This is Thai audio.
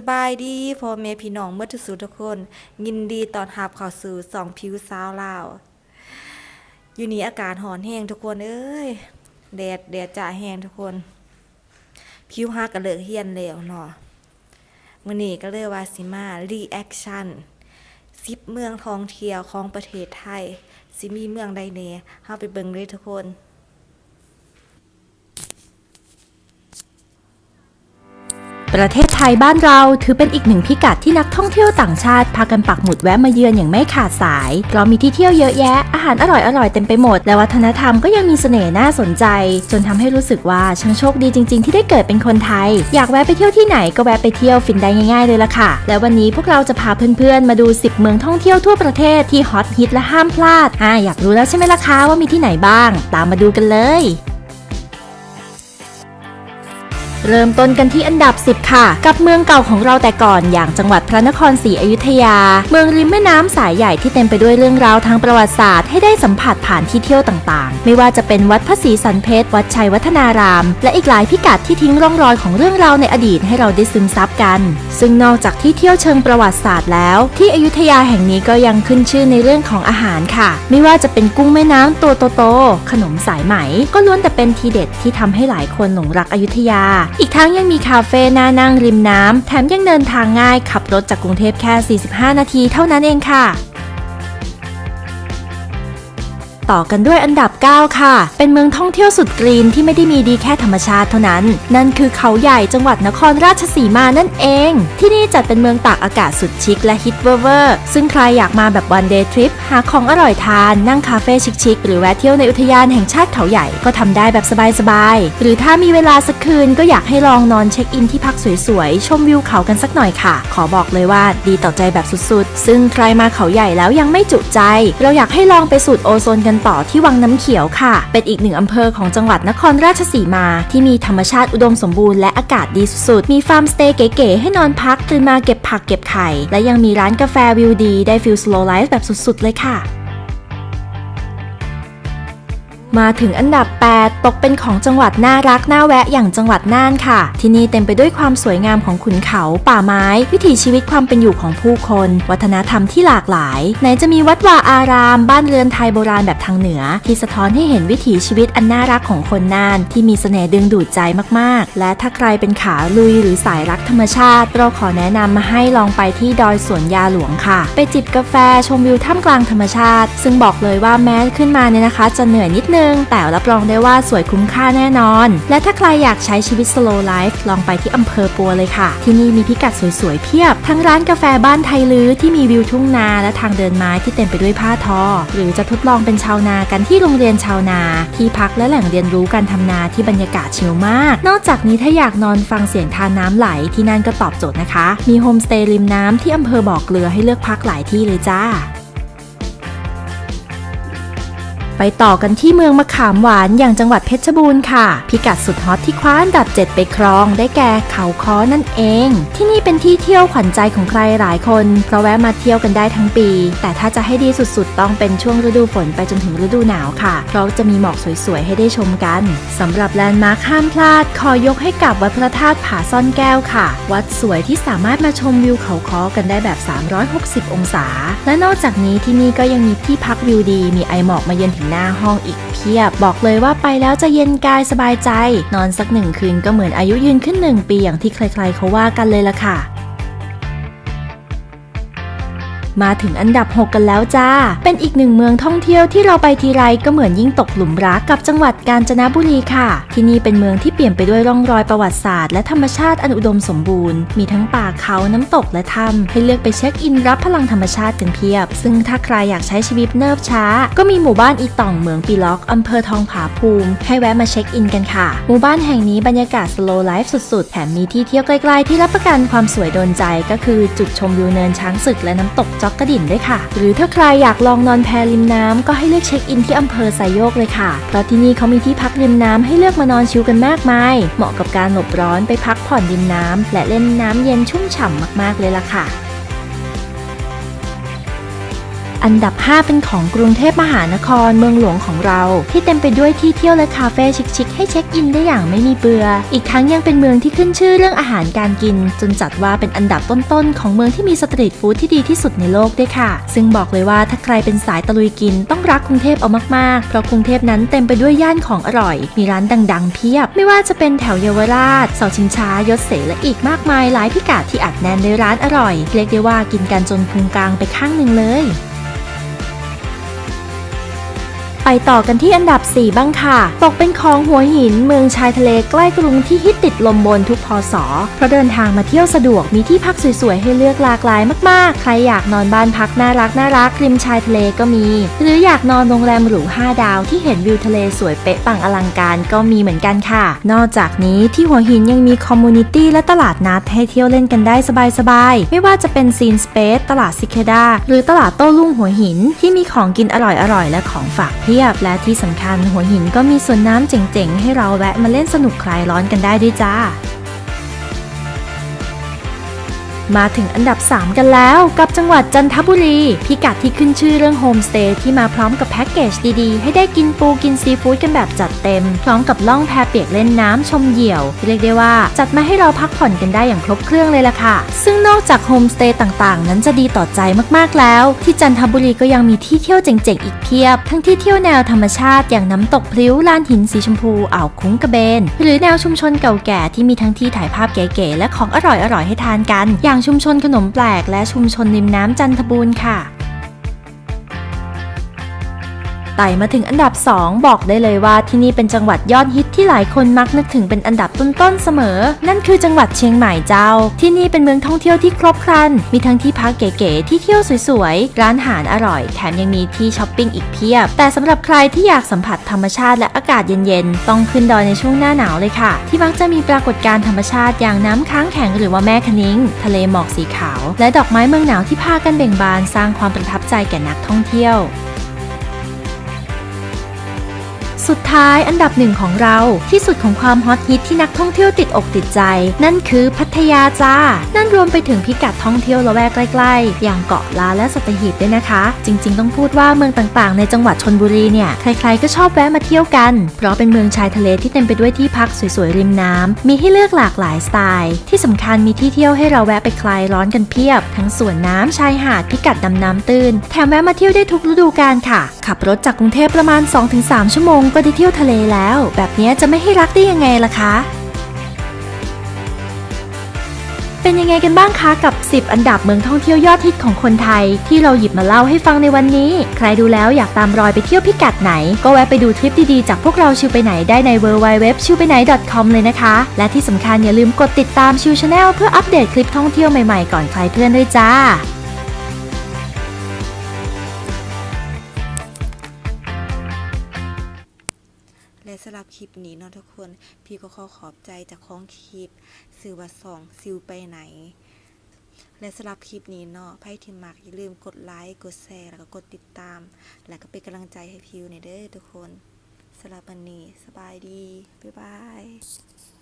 สบายดีพ่อแม่พี่น้องเมื่อทุกสุทุกคน ยินดีตอนรับข้าวสู่สองผิวสาวลาวอยู่นี่อากาศหอนแห้งทุกคนเอ้ยแดดแดดจ่าแห้งทุกคน ผิวฮักกะเลิกเฮียนแล้วเนาะมื้อนี้ก็เลยว่าสิมารีแอคชั่นสิบเมืองท่องเที่ยวของประเทศไทย สิมีเมืองใดแหน่เฮาไปเบิ่งเลยทุกคน ประเทศไทยบ้านเราถือเป็นอีกหนึ่งพิกัดที่นักท่องเที่ยวต่างชาติ พากันปักหมุดแวะมาเยือนอย่างไม่ขาดสาย เพราะมีที่เที่ยวเยอะแยะ อาหารอร่อยๆเต็มไปหมด และวัฒนธรรมก็ยังมีเสน่ห์น่าสนใจ จนทำให้รู้สึกว่าช่างโชคดีจริง ๆ ที่ได้เกิดเป็นคนไทย อยากแวะไปเที่ยวที่ไหนก็แวะไปเที่ยวฟินได้ง่าย ๆ เลยล่ะค่ะ และวันนี้พวกเราจะพาเพื่อนๆ มาดู 10 เมืองท่องเที่ยวทั่วประเทศที่ฮอตฮิตและห้ามพลาดอ่าอยากรู้แล้วใช่ไหมล่ะคะว่ามีที่ไหนบ้าง ตามมาดูกันเลย เริ่มต้นกันที่อันดับ 10 ค่ะ กับเมืองเก่าของเราแต่ก่อนอย่างจังหวัดพระนครศรีอยุธยา เมืองริมแม่น้ำสายใหญ่ที่เต็มไปด้วยเรื่องราวทางประวัติศาสตร์ให้ได้สัมผัสผ่านที่เที่ยวต่างๆ ไม่ว่าจะเป็นวัดพระศรีสันเพชรวัดชัยวัฒนาราม และอีกหลายพิกัดที่ทิ้งร่องรอยของเรื่องราวในอดีตให้เราได้ซึมซับกัน ซึ่งนอกจากที่เที่ยวเชิงประวัติศาสตร์แล้ว ที่อยุธยาแห่งนี้ก็ยังขึ้นชื่อในเรื่องของอาหารค่ะ ไม่ว่าจะเป็นกุ้งแม่น้ำตัวโตๆขนมสายไหม ก็ล้วนแต่เป็นทีเด็ดที่ทำให้หลายคนหลงรักอยุธยาอีกทั้งยังมีคาเฟ่น่านั่งริมน้ำแถมยังเดินทางง่ายขับรถจากกรุงเทพแค่ 45 นาทีเท่านั้นเองค่ะ ต่อกันด้วยอันดับ 9 ค่ะ เป็นเมืองท่องเที่ยวสุดกรีนที่ไม่ได้มีดีแค่ธรรมชาติเท่านั้น นั่นคือเขาใหญ่จังหวัดนครราชสีมานั่นเอง ที่นี่จัดเป็นเมืองตากอากาศสุดชิคและฮิตเวอร์เวอร์ซึ่งใครอยากมาแบบวันเดย์ทริปหาของอร่อยทาน นั่งคาเฟ่ชิคๆหรือแวะเที่ยวในอุทยานแห่งชาติเขาใหญ่ก็ทำได้แบบสบายๆหรือถ้ามีเวลาสักคืนก็อยากให้ลองนอนเช็คอินที่พักสวยๆชมวิวเขากันสักหน่อยค่ะ ขอบอกเลยว่าดีต่อใจแบบสุดๆ ซึ่งใครมาเขาใหญ่แล้วยังไม่จุใจ เราอยากให้ลองไปสูดโอโซนกันต่อที่วังน้ำเขียวค่ะ เป็นอีกหนึ่งอำเภอของจังหวัดนครราชสีมา ที่มีธรรมชาติอุดมสมบูรณ์และอากาศดีสุดๆ มีฟาร์มสเตย์เก๋ๆให้นอนพักตื่นมาเก็บผักเก็บไข่ และยังมีร้านกาแฟวิวดี ได้ฟิลสโลไลฟ์แบบสุดๆ เลยค่ะ มาถึงอันดับ 8 ตกเป็นของจังหวัดน่ารักน่าแวะอย่างจังหวัดน่านค่ะ ที่นี่เต็มไปด้วยความสวยงามของขุนเขา ป่าไม้ วิถีชีวิตความเป็นอยู่ของผู้คน วัฒนธรรมที่หลากหลาย ไหนจะมีวัดวาอาราม บ้านเรือนไทยโบราณแบบทางเหนือ ที่สะท้อนให้เห็นวิถีชีวิตอันน่ารักของคนน่าน ที่มีเสน่ห์ดึงดูดใจมากๆ และถ้าใครเป็นขาลุยหรือสายรักธรรมชาติ เราขอแนะนำมาให้ลองไปที่ดอยสวนยาหลวงค่ะ ไปจิบกาแฟชมวิวท่ามกลางธรรมชาติ ซึ่งบอกเลยว่าแม้ขึ้นมาเนี่ยนะคะ จะเหนื่อยนิดนึงแต่รับรองได้ว่าสวยคุ้มค่าแน่นอน และถ้าใครอยากใช้ชีวิต slow life ลองไปที่อำเภอปัวเลยค่ะ ที่นี่มีพิกัดสวยๆเพียบ ทั้งร้านกาแฟบ้านไทยลื้อที่มีวิวทุ่งนาและทางเดินไม้ที่เต็มไปด้วยผ้าทอ หรือจะทดลองเป็นชาวนากันที่โรงเรียนชาวนา ที่พักและแหล่งเรียนรู้การทำนาที่บรรยากาศชิลมาก นอกจากนี้ถ้าอยากนอนฟังเสียงทานน้ำไหลที่นั่นก็ตอบโจทย์นะคะ มีโฮมสเตย์ริมน้ำที่อำเภอบ่อเกลือให้เลือกพักหลายที่เลยจ้า ไปต่อกันที่เมืองมะขามหวานอย่างจังหวัดเพชรบูรณ์ค่ะ พิกัดสุดฮอตที่คว้าอันดับ 7 ไปครอง ได้แก่เขาค้อนั่นเอง ที่นี่เป็นที่เที่ยวขวัญใจของใครหลายคน เพราะแวะมาเที่ยวกันได้ทั้งปี แต่ถ้าจะให้ดีสุดๆ ต้องเป็นช่วงฤดูฝนไปจนถึงฤดูหนาวค่ะ เพราะจะมีหมอกสวยๆ ให้ได้ชมกันสำหรับแลนด์มาร์คห้ามพลาด ขอยกให้กับวัดพระธาตุผาซ่อนแก้วค่ะ วัดสวยที่สามารถมาชมวิวเขาค้อกันได้แบบ 360 องศา และนอกจากนี้ที่นี่ก็ยังมีที่พักวิวดี มีไอหมอกมาเยือนถึงหน้าห้องอีกเพียบ บอกเลยว่าไปแล้วจะเย็นกายสบายใจ นอนสักหนึ่งคืนก็เหมือนอายุยืนขึ้นหนึ่งปีอย่างที่ใครๆเขาว่ากันเลยล่ะค่ะ มาถึงอันดับ 6 กันแล้วจ้า เป็นอีกหนึ่งเมืองท่องเที่ยวที่เราไปทีไรก็เหมือนยิ่งตกหลุมรักกับจังหวัดกาญจนบุรีค่ะ ที่นี่เป็นเมืองที่เปลี่ยนไปด้วยร่องรอยประวัติศาสตร์และธรรมชาติอันอุดมสมบูรณ์ มีทั้งป่าเขาน้ำตกและถ้ำให้เลือกไปเช็คอินรับพลังธรรมชาติกันเพียบ ซึ่งถ้าใครอยากใช้ชีวิตเนิบช้า ก็มีหมู่บ้านอีต่องเมืองปีล็อกอำเภอทองผาภูมิ ให้แวะมาเช็คอินกันค่ะ หมู่บ้านแห่งนี้บรรยากาศ slow life สุดๆ แถมมีที่เที่ยวไกลๆที่รับประกันความสวยโดนใจก็คือจุดชมวิวเนินช้างศึกและน้ำตกจอกกระดิ่นด้วยค่ะ หรือถ้าใครอยากลองนอนแพริมน้ำก็ให้เลือกเช็คอินที่อำเภอไซโยกเลยค่ะ เพราะที่นี่เขามีที่พักริมน้ำให้เลือกมานอนชิลกันมากมาย เหมาะกับการหลบร้อนไปพักผ่อนริมน้ำและเล่นน้ำเย็นชุ่มฉ่ำมากๆเลยล่ะค่ะ อันดับ 5 เป็นของกรุงเทพมหานครเมืองหลวงของเรา ที่เต็มไปด้วยที่เที่ยวและคาเฟ่ชิคๆให้เช็คอินได้อย่างไม่มีเบื่อ อีกทั้งยังเป็นเมืองที่ขึ้นชื่อเรื่องอาหารการกิน จนจัดว่าเป็นอันดับต้นๆ ของเมืองที่มีสตรีทฟู้ดที่ดีที่สุดในโลกด้วยค่ะ ซึ่งบอกเลยว่าถ้าใครเป็นสายตะลุยกินต้องรักกรุงเทพเอามากๆ เพราะกรุงเทพนั้นเต็มไปด้วยย่านของอร่อย มีร้านดังๆ เพียบ ไม่ว่าจะเป็นแถวเยาวราชเสาชิงช้ายศเสและอีกมากมายหลายพิกัดที่อัดแน่นด้วยร้านอร่อย เรียกได้ว่ากินกันจนพุงกลางไปข้างหนึ่งเลย ไปต่อกันที่อันดับ 4 บ้างค่ะ ตกเป็นของหัวหินเมืองชายทะเลใกล้กรุงที่ฮิตติดลมบนทุกพศเพราะเดินทางมาเที่ยวสะดวกมีที่พักสวยๆ ให้เลือกหลากหลายมากๆ ใครอยากนอนบ้านพักน่ารักน่ารักริมชายทะเลก็มี หรืออยากนอนโรงแรมหรู5ดาวที่เห็นวิวทะเลสวยเป๊ะปังอลังการก็มีเหมือนกันค่ะ นอกจากนี้ที่หัวหินยังมีคอมมูนิตี้และตลาดนัดให้เที่ยวเล่นกันได้สบายๆ ไม่ว่าจะเป็นซีนสเปซตลาดซิเคดาหรือตลาดโต้รุ่งหัวหิน ที่มีของกินอร่อยๆและของฝากเพียบและที่สำคัญหัวหินก็มีสวนน้ำเจ๋งๆ ให้เราแวะมาเล่นสนุกคลายร้อนกันได้ด้วยจ้า มาถึงอันดับ 3 กันแล้ว กับจังหวัดจันทบุรีพิกัดที่ขึ้นชื่อเรื่องโฮมสเตย์ที่มาพร้อมกับแพ็กเกจดีๆ ให้ได้กินปูกินซีฟู้ดกันแบบจัดเต็ม พร้อมกับล่องแพเปียกเล่นน้ำชมเหยี่ยว เรียกได้ว่าจัดมาให้เราพักผ่อนกันได้อย่างครบเครื่องเลยล่ะค่ะ ซึ่งนอกจากโฮมสเตย์ต่างๆ นั้นจะดีต่อใจมากๆแล้ว ที่จันทบุรีก็ยังมีที่เที่ยวเจ๋งๆอีกเพียบ ทั้งที่เที่ยวแนวธรรมชาติอย่างน้ำตกพลิ้วลานหินสีชมพูอ่าวคุ้งกระเบน หรือแนวชุมชนเก่าแก่ที่มีทั้งที่ถ่ายภาพเก๋ๆและของอร่อยๆให้ทานกันอย่างชุมชนขนมแปลกและชุมชนริมน้ำจันทบูรณ์ค่ะ ไต่มาถึงอันดับ 2 บอกได้เลยว่าที่นี่เป็นจังหวัดยอดฮิตที่หลายคนมักนึกถึงเป็นอันดับต้นๆเสมอ นั่นคือจังหวัดเชียงใหม่เจ้า ที่นี่เป็นเมืองท่องเที่ยวที่ครบครัน มีทั้งที่พักเก๋ๆที่เที่ยวสวยๆ ร้านอาหารอร่อย แถมยังมีที่ช้อปปิ้งอีกเพียบ แต่สำหรับใครที่อยากสัมผัสธรรมชาติและอากาศเย็นๆ ต้องขึ้นดอยในช่วงหน้าหนาวเลยค่ะ ที่มักจะมีปรากฏการณ์ธรรมชาติอย่างน้ำค้างแข็งหรือว่าแม่คะนิ้ง ทะเลหมอกสีขาว และดอกไม้เมืองหนาวที่พากันเบ่งบานสร้างความประทับใจแก่นักท่องเที่ยว สุดท้ายอันดับหนึ่งของเราที่สุดของความฮอตฮิตที่นักท่องเที่ยวติดอกติดใจ นั่นคือพัทยาจ้า นั่นรวมไปถึงพิกัดท่องเที่ยวละแวกใกล้ๆ อย่างเกาะล้าและสัตหีบด้วยนะคะ จริงๆ ต้องพูดว่าเมืองต่างๆ ในจังหวัดชนบุรีเนี่ยใครๆก็ชอบแวะมาเที่ยวกัน เพราะเป็นเมืองชายทะเลที่เต็มไปด้วยที่พักสวยๆริมน้ำมีให้เลือกหลากหลายสไตล์ ที่สำคัญมีที่เที่ยวให้เราแวะไปคลายร้อนกันเพียบ ทั้งสวนน้ำชายหาดพิกัดดำน้ำตื้นแถมแวะมาเที่ยวได้ทุกฤดูกาลค่ะ ขับรถจากกรุงเทพประมาณ 2-3 ชั่วโมงก็ได้เที่ยวทะเลแล้ว แบบนี้จะไม่ให้รักได้ยังไงล่ะคะ เป็นยังไงกันบ้างคะกับ 10 อันดับเมืองท่องเที่ยวยอดฮิตของคนไทย ที่เราหยิบมาเล่าให้ฟังในวันนี้ ใครดูแล้วอยากตามรอยไปเที่ยวพิกัดไหน ก็แวะไปดูทริปดีๆจากพวกเราชิวไปไหนได้ใน w w w ชิวไปไหน .com เลยนะคะ และที่สำคัญอย่าลืมกดติดตามชิวชาแนลเพื่ออัปเดตคลิปท่องเที่ยวใหม่ๆก่อนใครเพื่อนด้วยจ้า คลิปนี้เนาะทุกคน พี่ก็ขอขอบใจจากของคลิปสื่อว่าสองซิวไปไหน และสำหรับคลิปนี้เนาะไพ่ที่มักอย่าลืมกดไลค์กดแชร์แล้วก็กดติดตาม แล้วก็เป็นกำลังใจให้พิวในเด้อทุกคนสำหรับวันนี้สบายดี บ๊ายบาย